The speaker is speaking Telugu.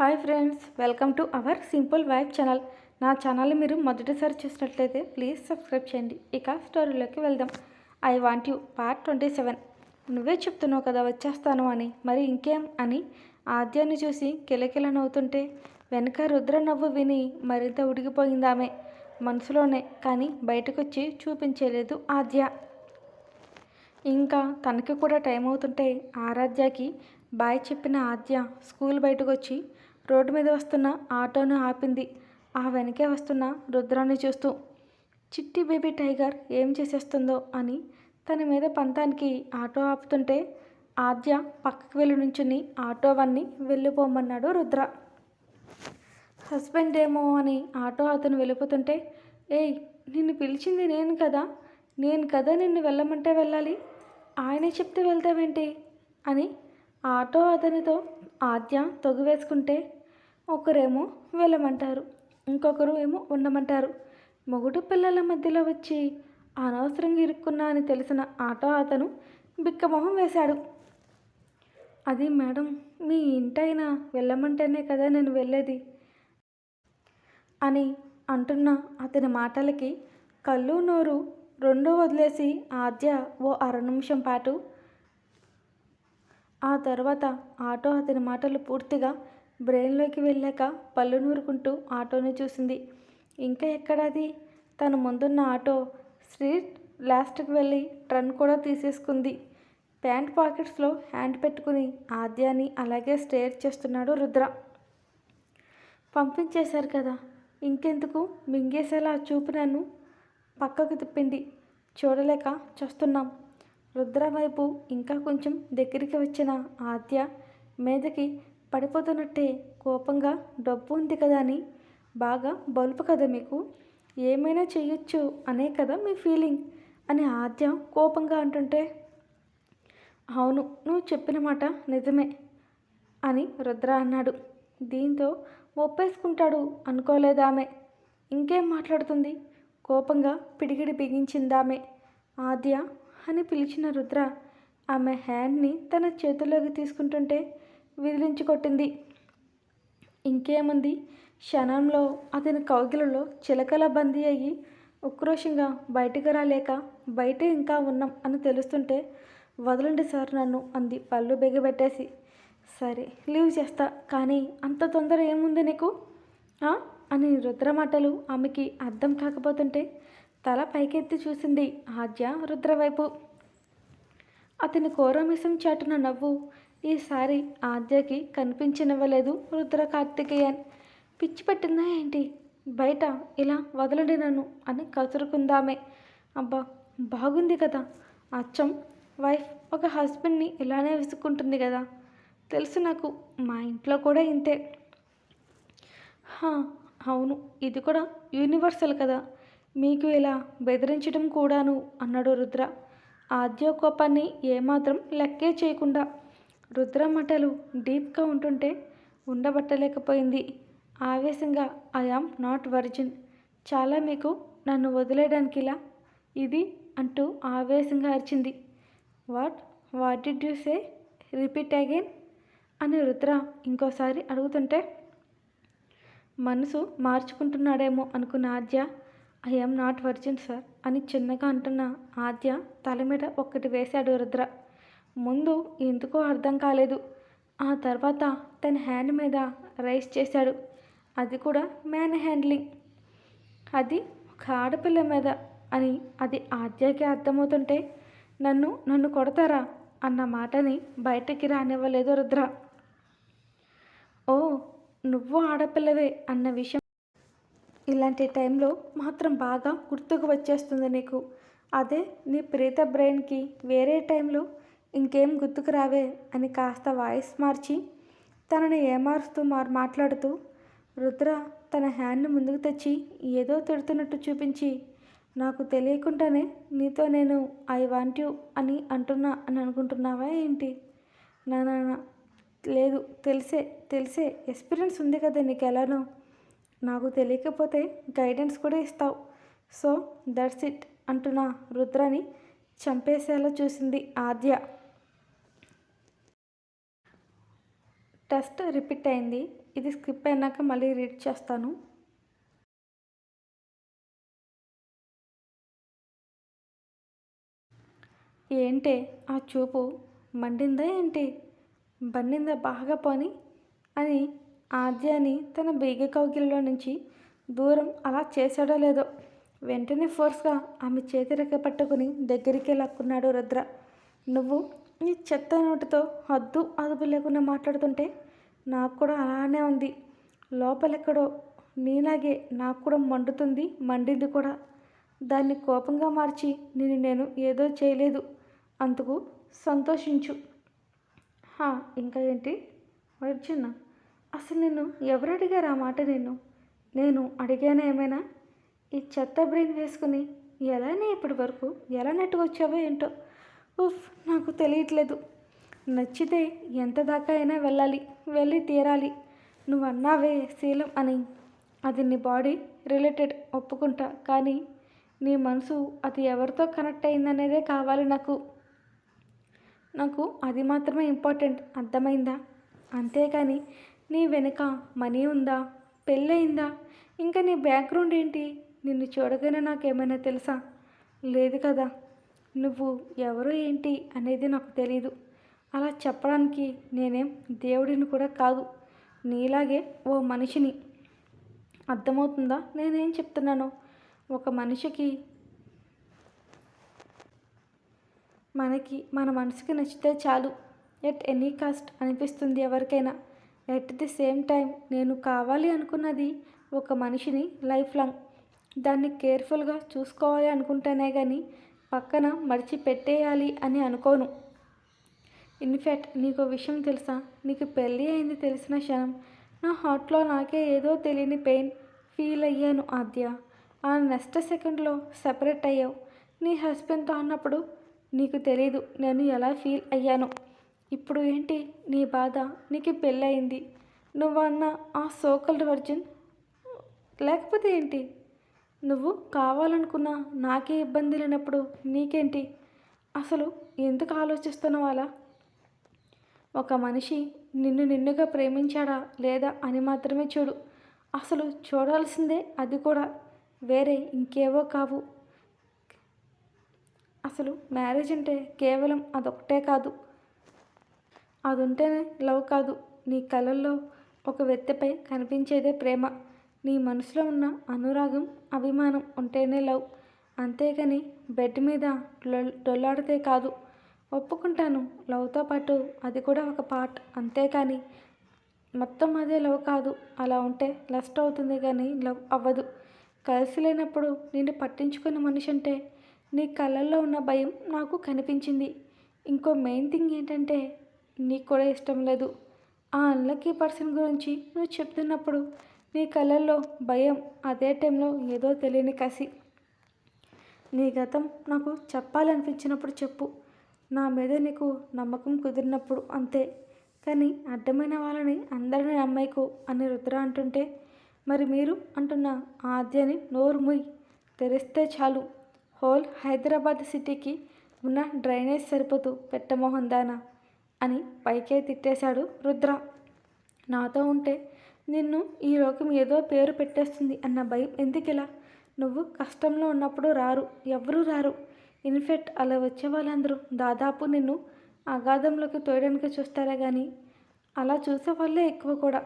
Hi friends welcome to our simple wife channel. నా ఛానల్ని మీరు మొదటిసారి చూసినట్లయితే ప్లీజ్ సబ్స్క్రైబ్ చేయండి. ఇక స్టోరీలోకి వెళ్దాం. I want you part twenty seven. నువ్వే చెప్తున్నావు కదా వచ్చేస్తాను అని. మరి ఇంకేం అని? ఆద్యాన్ని చూసి కిలకిల నవ్వుతుంటే వెనక రుద్ర నవ్వు విని మరింత ఉడిగిపోయింది ఆమె మనసులోనే కానీ బయటకొచ్చి చూపించలేదు ఆద్య. ఇంకా తనకి కూడా టైం అవుతుంటే ఆరాధ్యకి బాయ్ చెప్పిన ఆద్య స్కూల్ బయటకు వచ్చి రోడ్డు మీద వస్తున్న ఆటోను ఆపింది. ఆ వెనకే వస్తున్న రుద్రాన్ని చూస్తూ చిట్టి బేబీ టైగర్ ఏం చేసేస్తుందో అని తన మీద పంతానికి ఆటో ఆపుతుంటే ఆద్య పక్కకు వెళ్ళి నుంచుని ఆటో వన్ని వెళ్ళిపోమన్నాడు రుద్ర. హస్బెండ్ ఏమో అని ఆటో అతను వెళ్ళిపోతుంటే ఏయ్ నిన్ను పిలిచింది నేను కదా నేను కదా నిన్ను వెళ్ళమంటే వెళ్ళాలి? ఆయనే చెప్తే వెళ్తావేంటి? అని ఆటో అతనితో ఆద్య తొగివేసుకుంటే ఒకరేమో వెళ్ళమంటారు ఇంకొకరు ఏమో ఉండమంటారు. మొగుడు పిల్లల మధ్యలో వచ్చి అనవసరంగా ఇరుక్కున్నా అని తెలిసిన ఆటో అతను బిక్కమొహం వేశాడు. అది మేడం మీ ఇంటైనా వెళ్ళమంటేనే కదా నేను వెళ్ళేది? అని అంటున్న అతని మాటలకి కళ్ళు నోరు రెండూ వదిలేసి ఆద్య ఓ అర నిమిషం పాటు ఆ తర్వాత ఆటో అతని మాటలు పూర్తిగా బ్రెయిన్లోకి వెళ్ళాక పళ్ళు నూరుకుంటూ ఆటోని చూసింది. ఇంకా ఎక్కడది? తన ముందున్న ఆటో స్ట్రీట్ లాస్ట్కి వెళ్ళి ట్రన్ కూడా తీసేసుకుంది. ప్యాంట్ పాకెట్స్లో హ్యాండ్ పెట్టుకుని ఆద్యాని అలాగే స్టేర్ చేస్తున్నాడు రుద్ర. పంపించేశారు కదా? ఇంకెందుకు? మింగేసేలా చూపు నన్ను పక్కకు తిప్పింది. చూడలేక చూస్తున్నాం. రుద్ర వైపు ఇంకా కొంచెం దగ్గరికి వచ్చిన ఆద్య మీదకి పడిపోతున్నట్టే కోపంగా డబ్బు ఉంది కదా అని బాగా బలుపు కదా మీకు? ఏమైనా చేయొచ్చు అనే కదా మీ ఫీలింగ్ అని ఆద్య కోపంగా అంటుంటే అవును నువ్వు చెప్పిన మాట నిజమే అని రుద్ర అన్నాడు. దీంతో ఒప్పేసుకుంటాడు అనుకోలేదామె ఇంకేం మాట్లాడుతుంది? కోపంగా పిడిగిడి బిగించిందామె. ఆద్య అని పిలిచిన రుద్ర ఆమె హ్యాండ్ని తన చేతుల్లోకి తీసుకుంటుంటే విదిలించి కొట్టింది. ఇంకేముంది? క్షణంలో అతని కౌగిలలో చిలకల బందీ అయ్యి ఉక్రోషంగా బయటకు రాలేక బయటే ఇంకా ఉన్నాం అని తెలుస్తుంటే వదలండి సార్ నన్ను అంది పళ్ళు బిగబెట్టేసి. సరే లీవ్ చేస్తా కానీ అంత తొందర ఏముంది నీకు? అని రుద్ర మాటలు ఆమెకి అర్థం కాకపోతుంటే తల పైకెత్తి చూసింది ఆద్య రుద్ర వైపు అతని కోరమిసం చాటున నవ్వు ఈసారి ఆద్యకి కనిపించనివ్వలేదు రుద్ర కార్తికేయన్ పిచ్చి పట్టిందా ఏంటి? బయట ఇలా వదలండి నన్ను అని కసురుకుందామే. అబ్బా బాగుంది కదా. అచ్చం వైఫ్ ఒక హస్బెండ్ని ఇలానే విసుక్కుంటుంది కదా. తెలుసు నాకు మా ఇంట్లో కూడా ఇంతే. అవును ఇది కూడా యూనివర్సల్ కదా. మీకు ఇలా బెదిరించడం కూడాను అన్నాడు రుద్ర. ఆద్య కోపాన్ని ఏమాత్రం లెక్కే చేయకుండా రుద్రమటలు డీప్గా ఉంటుంటే ఉండబట్టలేకపోయింది. ఆవేశంగా ఐ ఆమ్ నాట్ వర్జిన్. చాలా మీకు నన్ను వదిలేయడానికి ఇలా? ఇది అంటూ ఆవేశంగా అరిచింది. What? What did you say? Repeat again? అని రుద్ర ఇంకోసారి అడుగుతుంటే మనసు మార్చుకుంటున్నాడేమో అనుకున్న Aadya I'm not virgin sir అని చిన్నగా అంటున్న ఆద్య తల మీద ఒక్కటి వేశాడు రుద్ర. ముందు ఎందుకో అర్థం కాలేదు. ఆ తర్వాత తన హ్యాండ్ మీద రైస్ చేశాడు. అది కూడా మ్యాన్ హ్యాండ్లింగ్. అది ఒక ఆడపిల్ల మీద అని అది ఆద్యకి అర్థమవుతుంటే నన్ను నన్ను కొడతారా అన్న మాటని బయటకి రానివ్వలేదు రుద్ర. ఓ నువ్వు ఆడపిల్లవే అన్న విషయం ఇలాంటి టైంలో మాత్రం బాగా గుర్తుకు వచ్చేస్తుంది నీకు. అదే నీ ప్రీత బ్రెయిన్కి వేరే టైంలో ఇంకేం గుర్తుకు రావే అని కాస్త వాయిస్ మార్చి తనని ఏమారుస్తూ మార్ మాట్లాడుతూ రుద్ర తన హ్యాండ్ని ముందుకు తెచ్చి ఏదో తిడుతున్నట్టు చూపించి నాకు తెలియకుండానే నీతో నేను ఐ వాంట్ యూ అని అంటున్నా అని అనుకుంటున్నావా ఏంటి? నా లేదు తెలిసే తెలిసే ఎక్స్పీరియన్స్ ఉంది కదా నీకు ఎలానో నాకు తెలియకపోతే గైడెన్స్ కూడా ఇస్తావు. సో దట్స్ ఇట్ అంటున్నా రుద్రని చంపేసేలా చూసింది ఆద్య. టెస్ట్ రిపీట్ అయింది. ఇది స్కిప్ అయినాక మళ్ళీ రీడ్ చేస్తాను. ఏంటే? ఆ చూపు మండిందా ఏంటి? బండిందా బాగా పోని? అని ఆద్యాని తన బీగ కౌగిల్లో నుంచి దూరం అలా చేశాడో లేదో వెంటనే ఫోర్స్గా ఆమె చేతి రెక్క పట్టుకుని దగ్గరికి లాక్కున్నాడు రుద్ర. నువ్వు నీ చెత్త నోటితో హద్దు అదుపు లేకుండా మాట్లాడుతుంటే నాకు కూడా అలానే ఉంది. లోపలెక్కడో నీలాగే నాకు కూడా మండుతుంది మండింది కూడా. దాన్ని కోపంగా మార్చి నేను నేను ఏదో చేయలేదు. అందుకు సంతోషించు. హా ఇంకా ఏంటి? అర్జున అసలు నిన్ను ఎవరు అడిగారు ఆ మాట నేను నేను అడిగానా ఏమైనా? ఈ చెత్త బ్రెయిన్ వేసుకుని ఎలానే ఇప్పటి వరకు ఎలా నెట్టుకొచ్చావో ఏంటో? ఉఫ్ నాకు తెలియట్లేదు. నచ్చితే ఎంత దాకా అయినా వెళ్ళాలి వెళ్ళి తీరాలి. నువ్వు అన్నావే శీలం అని. అది నీ బాడీ రిలేటెడ్ ఒప్పుకుంటా కానీ నీ మనసు అది ఎవరితో కనెక్ట్ అయిందనేదే కావాలి నాకు. నాకు అది మాత్రమే ఇంపార్టెంట్ అర్థమైందా? అంతేకాని నీ వెనుక మనీ ఉందా పెళ్ళయిందా? ఇంకా నీ బ్యాక్గ్రౌండ్ ఏంటి? నిన్ను చూడగానే నాకేమైనా తెలుసా? లేదు కదా. నువ్వు ఎవరు ఏంటి అనేది నాకు తెలియదు అలా చెప్పడానికి నేనేం దేవుడిని కూడా కాదు. నీలాగే ఓ మనిషిని. అర్థమవుతుందా? నేనేం చెప్తున్నాను? ఒక మనిషికి మనకి మన మనసుకి నచ్చితే చాలు. ఎట్ ఎనీ కాస్ట్ అనిపిస్తుంది ఎవరికైనా. ఎట్ ది సేమ్ టైం నేను కావాలి అనుకున్నది ఒక మనిషిని లైఫ్ లాంగ్. దాన్ని కేర్ఫుల్గా చూసుకోవాలి అనుకుంటేనే కానీ పక్కన మడిచి పెట్టేయాలి అని అనుకోను. ఇన్ఫ్యాక్ట్ నీకు విషయం తెలుసా? నీకు పెళ్ళి అయింది తెలిసిన క్షణం నా హార్ట్లో నాకే ఏదో తెలియని పెయిన్ ఫీల్ అయ్యాను ఆద్య. ఆ నెక్స్ట్ సెకండ్లో సెపరేట్ అయ్యావు. నీ హస్బెండ్తో అన్నప్పుడు నీకు తెలీదు నేను ఎలా ఫీల్ అయ్యాను. ఇప్పుడు ఏంటి నీ బాధ? నీకు పెళ్ళయింది నువ్వన్న ఆ సోకల్ వర్జిన్? లేకపోతే ఏంటి? నువ్వు కావాలనుకున్నా నాకే ఇబ్బంది లేనప్పుడు నీకేంటి? అసలు ఎందుకు ఆలోచిస్తున్నావు అలా? ఒక మనిషి నిన్ను నిన్నుగా ప్రేమించాడా లేదా అని మాత్రమే చూడు. అసలు చూడాల్సిందే అది కూడా. వేరే ఇంకేవో కావు. అసలు మ్యారేజ్ అంటే కేవలం అదొకటే కాదు. అది ఉంటేనే లవ్ కాదు. నీ కళల్లో ఒక వ్యక్తిపై కనిపించేదే ప్రేమ. నీ మనసులో ఉన్న అనురాగం అభిమానం ఉంటేనే లవ్. అంతేగాని బెడ్ మీద డొల్లాడితే కాదు. ఒప్పుకుంటాను లవ్తో పాటు అది కూడా ఒక పార్ట్. అంతేకాని మొత్తం అదే లవ్ కాదు. అలా ఉంటే లస్ట్ అవుతుంది కానీ లవ్ అవ్వదు. కలిసి లేనప్పుడు నిన్ను పట్టించుకున్న మనిషి అంటే నీ కళ్ళల్లో ఉన్న భయం నాకు కనిపించింది. ఇంకో మెయిన్ థింగ్ ఏంటంటే నీకు కూడా ఇష్టం లేదు. ఆ అన్లక్కీ పర్సన్ గురించి నువ్వు చెప్తున్నప్పుడు నీ కళ్ళల్లో భయం అదే టైంలో ఏదో తెలియని కసి. నీ గతం నాకు చెప్పాలనిపించినప్పుడు చెప్పు. నా మీద నీకు నమ్మకం కుదిరినప్పుడు అంతే. కానీ అడ్డమైన వాళ్ళని అందరినీ నమ్మేకు అని రుద్ర అంటుంటే మరి మీరు అంటున్న ఆద్యని నోరు ముయ్ తెరిస్తే చాలు. హోల్ హైదరాబాద్ సిటీకి ఉన్న డ్రైనేజ్ సరిపోతూ పెట్టమోహన్ దానా అని పైకే తిట్టేశాడు రుద్ర. నాతో ఉంటే నిన్ను ఈ లోకం ఏదో పేరు పెట్టేస్తుంది అన్న భయం ఎందుకిలా? నువ్వు కష్టంలో ఉన్నప్పుడు రారు ఎవరూ రారు. ఇన్ఫెక్ట్ అలా వచ్చే వాళ్ళందరూ దాదాపు నిన్ను అగాధంలోకి తోయడానికి చూస్తారే కానీ అలా చూసే వాళ్ళే ఎక్కువ కూడా.